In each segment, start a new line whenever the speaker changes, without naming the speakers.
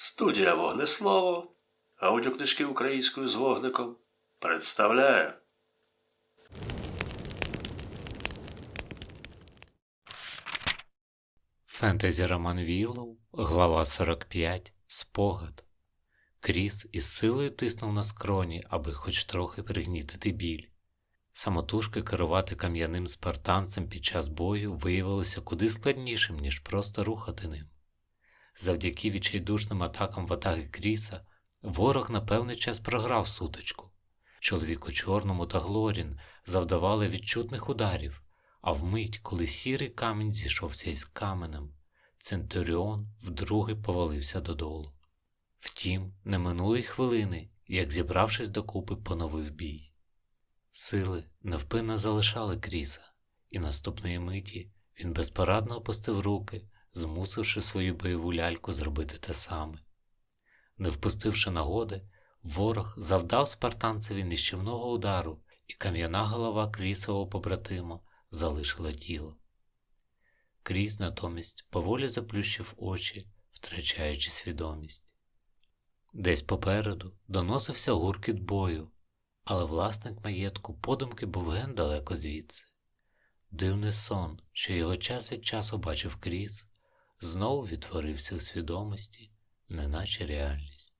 Студія Вогнеслово, аудіокнижки українською з вогником представляє.
Фентезі Роман Віллоу, глава 45, Спогад. Кріс із силою тиснув на скроні, аби хоч трохи пригнітити біль. Самотужки керувати кам'яним спартанцем під час бою виявилося куди складнішим, ніж просто рухати ним. Завдяки відчайдушним атакам ватаги Кріса, ворог на певний час програв сутичку. Чоловік у чорному та Глорін завдавали відчутних ударів, а вмить, коли сірий камінь зійшовся із каменем, Центуріон вдруге повалився додолу. Втім, не минули й хвилини, як, зібравшись докупи, поновив бій. Сили невпинно залишали Кріса, і наступної миті він безпорадно опустив руки, змусивши свою бойову ляльку зробити те саме. Не впустивши нагоди, ворог завдав спартанцеві нищівного удару, і кам'яна голова крісового побратима залишила тіло. Кріс натомість поволі заплющив очі, втрачаючи свідомість. Десь попереду доносився гуркіт бою, але власник маєтку подумки був ген далеко звідси. Дивний сон, що його час від часу бачив Кріс, знову відтворився у свідомості, неначе реальність.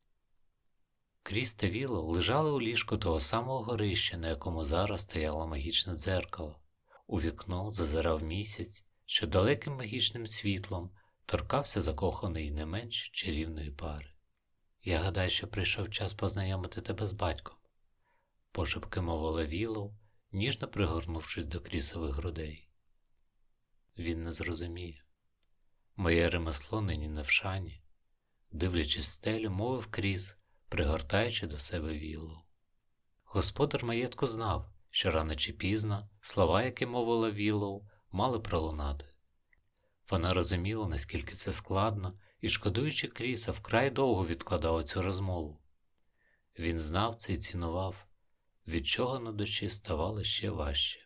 Кріс та Віло лежали у ліжку того самого горища, на якому зараз стояло магічне дзеркало. У вікно зазирав місяць, що далеким магічним світлом торкався закоханої не менш чарівної пари. Я гадаю, що прийшов час познайомити тебе з батьком, пошепки мовила Вілоу, ніжно пригорнувшись до крісових грудей. Він не зрозуміє. Моє ремесло нині не в шані, дивлячись стелю, мовив кріс, пригортаючи до себе Вілоу. Господар маєтку знав, що рано чи пізно слова, які мовила Вілоу, мали пролунати. Вона розуміла, наскільки це складно, і, шкодуючи Кріса, вкрай довго відкладала цю розмову. Він знав це і цінував, від чого на душі ставало ще важче.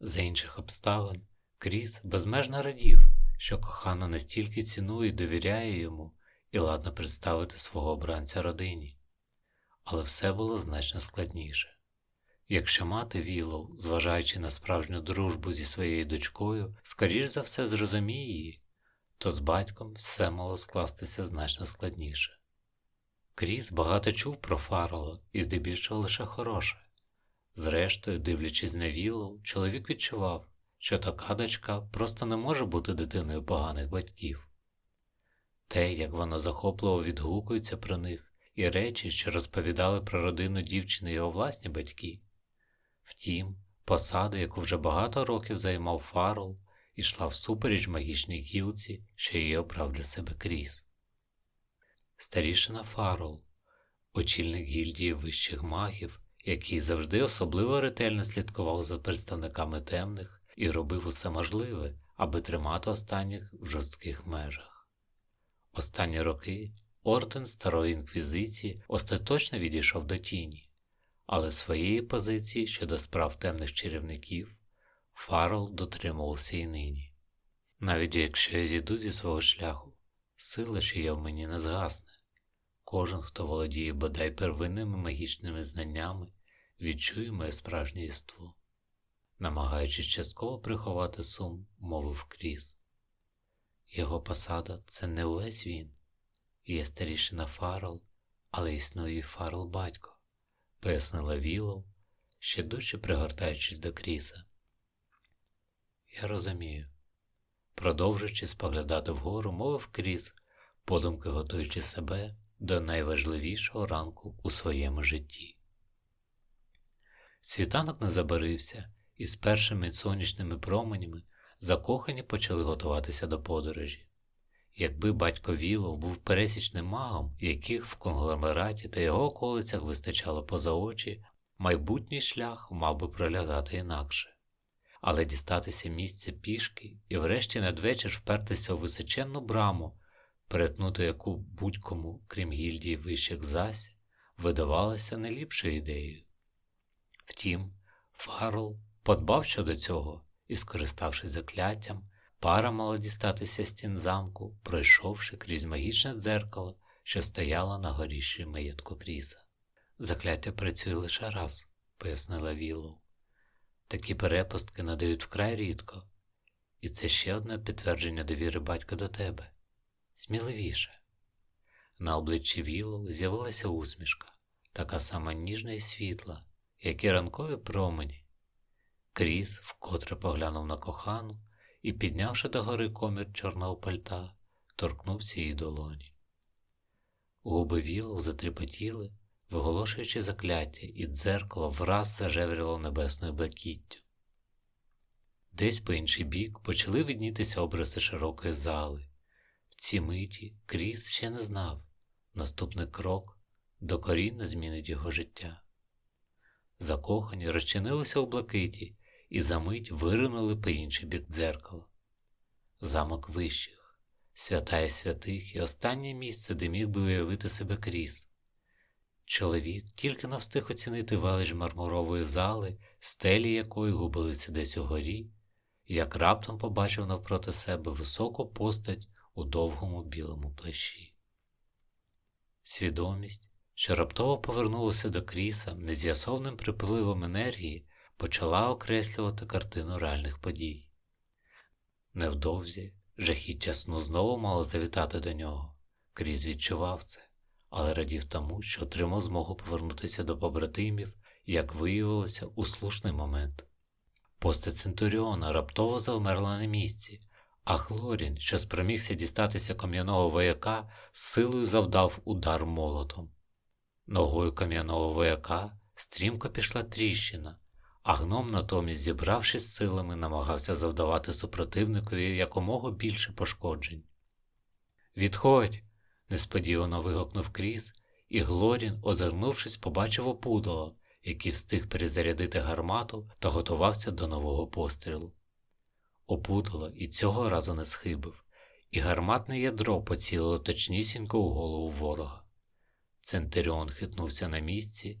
За інших обставин Кріс безмежно радів, що кохана настільки цінує і довіряє йому і ладно представити свого обранця родині. Але все було значно складніше. Якщо мати Вілоу, зважаючи на справжню дружбу зі своєю дочкою, скоріш за все зрозуміє її, то з батьком все мало скластися значно складніше. Кріс багато чув про Фаррелла і здебільшого лише хороше. Зрештою, дивлячись на Вілоу, чоловік відчував, що така дочка просто не може бути дитиною поганих батьків. Те, як воно захопливо відгукується про них, і речі, що розповідали про родину дівчини його власні батьки. Втім, посаду, яку вже багато років займав Фаррелл, ішла всупереч магічній гілці, що її обрав для себе кріс. Старішина Фаррелл, очільник гільдії вищих магів, який завжди особливо ретельно слідкував за представниками темних і робив усе можливе, аби тримати останніх в жорстких межах. Останні роки орден Старої Інквізиції остаточно відійшов до тіні, але своєї позиції щодо справ темних чарівників Фаррелл дотримувався і нині. Навіть якщо я зійду зі свого шляху, сила, що є в мені, не згасне. Кожен, хто володіє бодай первинними магічними знаннями, відчує моє справжнє єство. Намагаючись частково приховати сум, мовив Кріс. Його посада це не увесь він. Є старішина Фаррелл, але існує і Фаррелл батько, пояснила Вілоу, ще дужче пригортаючись до Кріса. Я розумію. Продовжуючи споглядати вгору, мовив Кріс, подумки готуючи себе до найважливішого ранку у своєму житті. Світанок не забарився, і з першими сонячними променями закохані почали готуватися до подорожі. Якби батько Вілов був пересічним магом, яких в конгломераті та його околицях вистачало поза очі, майбутній шлях мав би пролягати інакше. Але дістатися місця пішки і врешті надвечір впертися у височенну браму, перетнути яку будь-кому, крім гільдії вищих зась, видавалося не ліпшою ідеєю. Втім, Фаррелл подбав щодо цього і, скориставшись закляттям, Пара мала дістатися стін замку, пройшовши крізь магічне дзеркало, що стояло на горіщі маєтку Кріса. Закляття працює лише раз, пояснила Віллоу. Такі перепустки надають вкрай рідко, і це ще одне підтвердження довіри батька до тебе. Сміливіше. На обличчі Віллоу з'явилася усмішка, така сама ніжна і світла, як і ранкові промені. Кріс вкотре поглянув на кохану і, піднявши до гори комір чорного пальта, торкнувся її долоні. Губи Віллоу затріпотіли, виголошуючи закляття, і дзеркало враз зажевріло небесною блакіттю. Десь по інший бік почали виднітися обриси широкої зали. В ці миті Кріс ще не знав наступний крок докорінно змінить його життя. Закохані розчинилися у блакиті і за мить виринули по інший бік дзеркала. Замок вищих, святая святих і останнє місце, де міг би уявити себе кріс. Чоловік тільки не встиг оцінити велич мармурової зали, стелі якої губилися десь угорі, як раптом побачив навпроти себе високу постать у довгому білому плащі. Свідомість, що раптово повернулася до кріса нез'ясовним припливом енергії, почала окреслювати картину реальних подій. Невдовзі жахіття сну знову мало завітати до нього. Кріс відчував це, але радів тому, що отримав змогу повернутися до побратимів, як виявилося, у слушний момент. Постать Центуріона раптово завмерла на місці, а Хлорін, що спромігся дістатися кам'яного вояка, силою завдав удар молотом. Ногою кам'яного вояка стрімко пішла тріщина, а гном натомість, зібравшись силами, намагався завдавати супротивникові якомога більше пошкоджень. Відходь! несподівано вигукнув Кріс, і Глорін, озирнувшись, побачив опудало, який встиг перезарядити гармату та готувався до нового пострілу. Опудало і цього разу не схибив, і гарматне ядро поцілило точнісінько у голову ворога. Центуріон хитнувся на місці